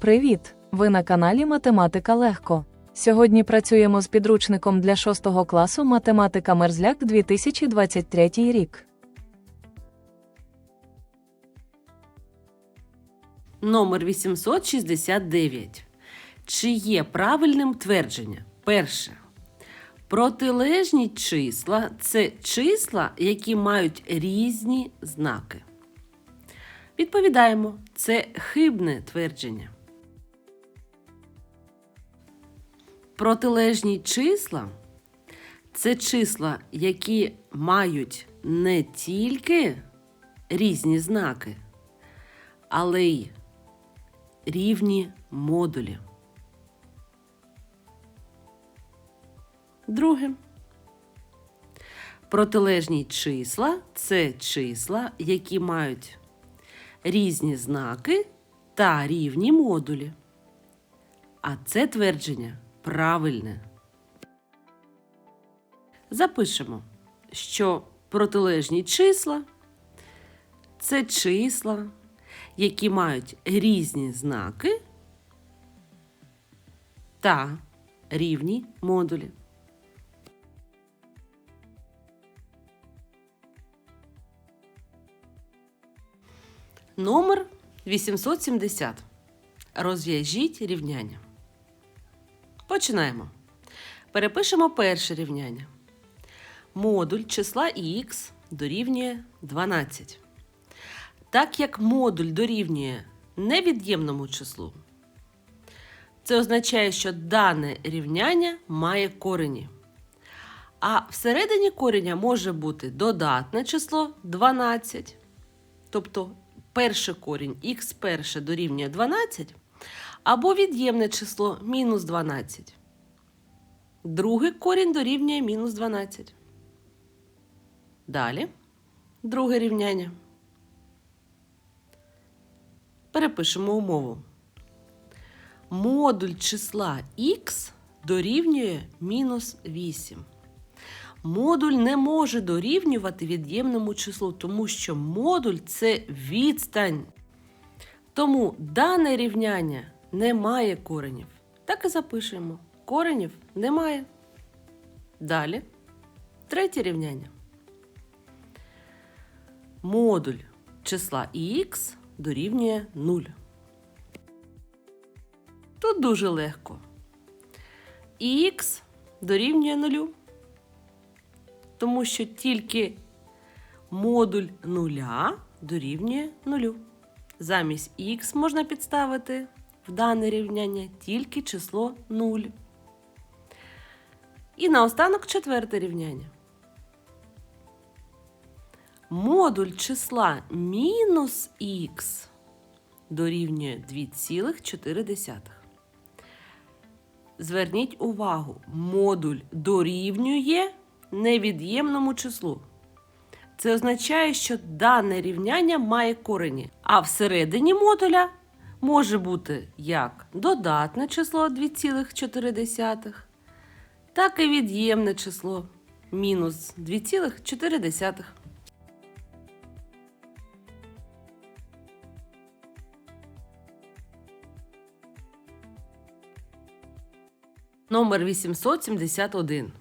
Привіт! Ви на каналі Математика Легко. Сьогодні працюємо з підручником для 6 класу Математика Мерзляк 2023 рік. Номер 869. Чи є правильним твердження? Перше. Протилежні числа це числа, які мають різні знаки. Відповідаємо, це хибне твердження. Протилежні числа це числа, які мають не тільки різні знаки, але й рівні модулі. Друге. Протилежні числа це числа, які мають різні знаки та рівні модулі. А це твердження правильне. Запишемо, що протилежні числа це числа, які мають різні знаки та рівні модулі. Номер 870. Розв'яжіть рівняння. Починаємо. Перепишемо перше рівняння. Модуль числа х дорівнює 12. Так як модуль дорівнює невід'ємному числу, це означає, що дане рівняння має корені. А всередині кореня може бути додатне число 12. Тобто перший корінь х перше дорівнює 12, або від'ємне число мінус 12. Другий корінь дорівнює мінус 12. Далі друге рівняння. Перепишемо умову. Модуль числа х дорівнює мінус 8. Модуль не може дорівнювати від'ємному числу, тому що модуль це відстань. Тому дане рівняння не має коренів. Так і запишемо. Коренів немає. Далі. Третє рівняння. Модуль числа х дорівнює 0. Тут дуже легко. Х дорівнює 0 тому що тільки модуль нуля дорівнює нулю. Замість х можна підставити в дане рівняння тільки число 0. І наостанок четверте рівняння. Модуль числа мінус х дорівнює 2,4. Зверніть увагу, модуль дорівнює невід'ємному числу. Це означає, що дане рівняння має корені, а всередині модуля може бути як додатне число 2,4, так і від'ємне число мінус 2,4. Номер 871.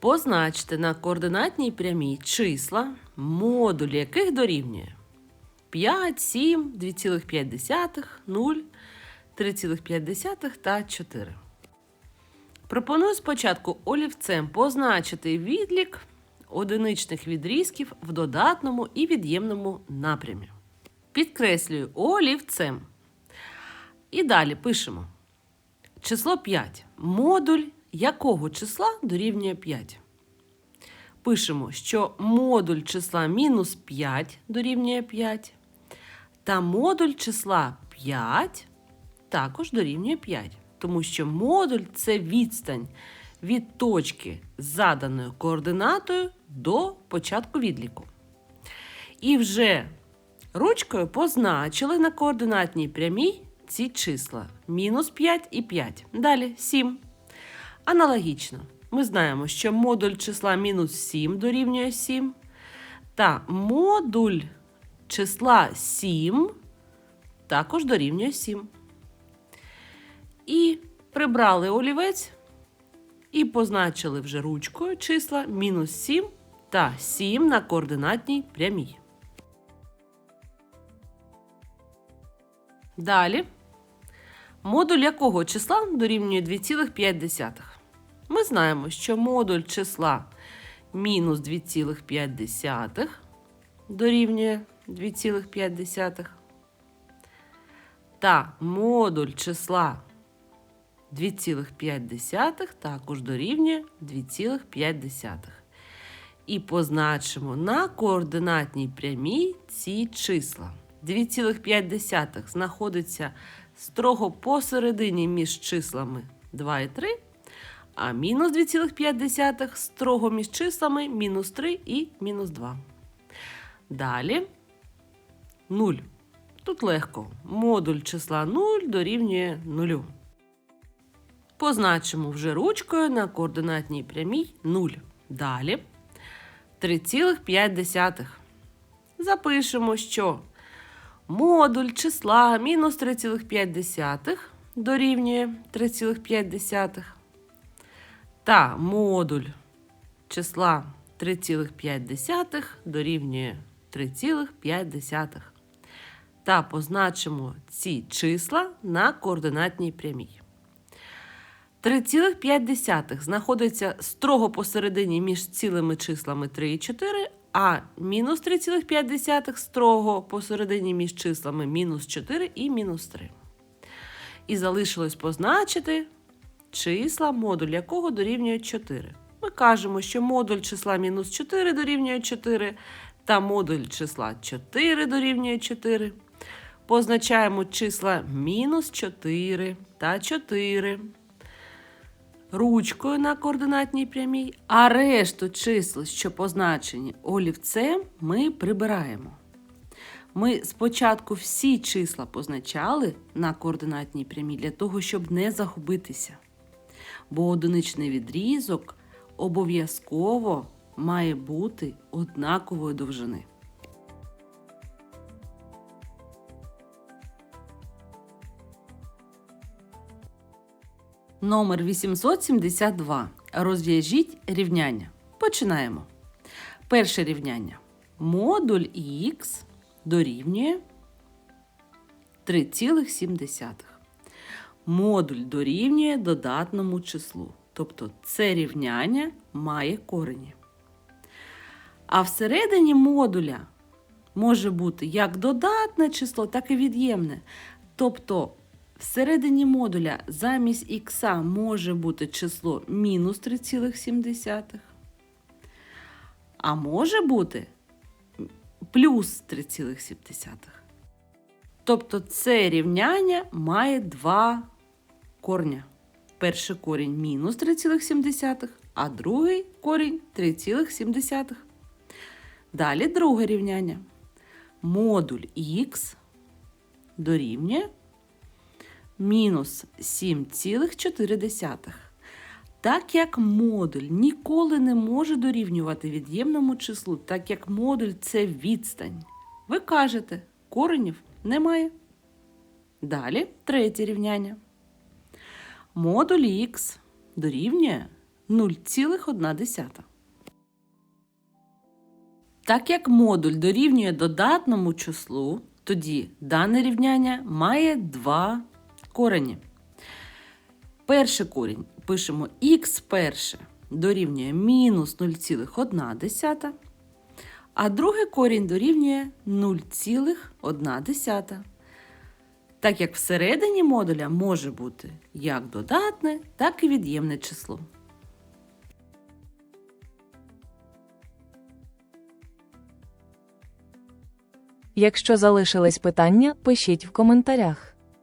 Позначте на координатній прямій числа, модуль яких дорівнює 5, 7, 2,5, 0, 3,5 та 4. Пропоную спочатку олівцем позначити відлік одиничних відрізків в додатному і від'ємному напрямі. Підкреслюю олівцем. І далі пишемо число 5. Модуль якого числа дорівнює 5? Пишемо, що модуль числа мінус 5 дорівнює 5, та модуль числа 5 також дорівнює 5, тому що модуль це відстань від точки з заданою координатою до початку відліку. І вже ручкою позначили на координатній прямій ці числа мінус 5 і 5. Далі 7. Аналогічно, ми знаємо, що модуль числа мінус 7 дорівнює 7, та модуль числа 7 також дорівнює 7. І прибрали олівець і позначили вже ручкою числа мінус 7 та 7 на координатній прямій. Далі. Модуль якого числа дорівнює 2,5? Ми знаємо, що модуль числа мінус 2,5 дорівнює 2,5. Та модуль числа 2,5 також дорівнює 2,5. І позначимо на координатній прямій ці числа. 2,5 знаходиться строго посередині між числами 2 і 3, а мінус 2,5 строго між числами мінус 3 і мінус 2. Далі 0. Тут легко. Модуль числа 0 дорівнює 0. Позначимо вже ручкою на координатній прямій 0. Далі 3,5. Запишемо, що модуль числа мінус 3,5 дорівнює 3,5. Та модуль числа 3,5 дорівнює 3,5. Та позначимо ці числа на координатній прямій. 3,5 знаходиться строго посередині між цілими числами 3 і 4, а мінус 3,5 строго посередині між числами мінус 4 і мінус 3. І залишилось позначити числа, модуль якого дорівнює 4. Ми кажемо, що модуль числа мінус 4 дорівнює 4, та модуль числа 4 дорівнює 4. Позначаємо числа мінус 4 та 4 ручкою на координатній прямій, а решту чисел, що позначені олівцем, ми прибираємо. Ми спочатку всі числа позначали на координатній прямій для того, щоб не загубитися. Бо одиничний відрізок обов'язково має бути однакової довжини. Номер 872. Розв'яжіть рівняння. Починаємо. Перше рівняння. Модуль х дорівнює 3,7. Модуль дорівнює додатному числу. Тобто це рівняння має корені. А всередині модуля може бути як додатне число, так і від'ємне. Тобто Всередині модуля замість х може бути число мінус 3,7, а може бути плюс 3,7. Тобто це рівняння має два корня. Перший корінь мінус 3,7, а другий корінь 3,7. Далі друге рівняння. Модуль х дорівнює мінус 7,4. Так як модуль ніколи не може дорівнювати від'ємному числу, так як модуль це відстань. Ви кажете, коренів немає. Далі третє рівняння. Модуль х дорівнює 0,1. Так як модуль дорівнює додатному числу, тоді дане рівняння має два корені. Перший корінь пишемо х перше дорівнює мінус 0,1, а другий корінь дорівнює 0,1. Так як всередині модуля може бути як додатне, так і від'ємне число. Якщо залишились питання, пишіть в коментарях.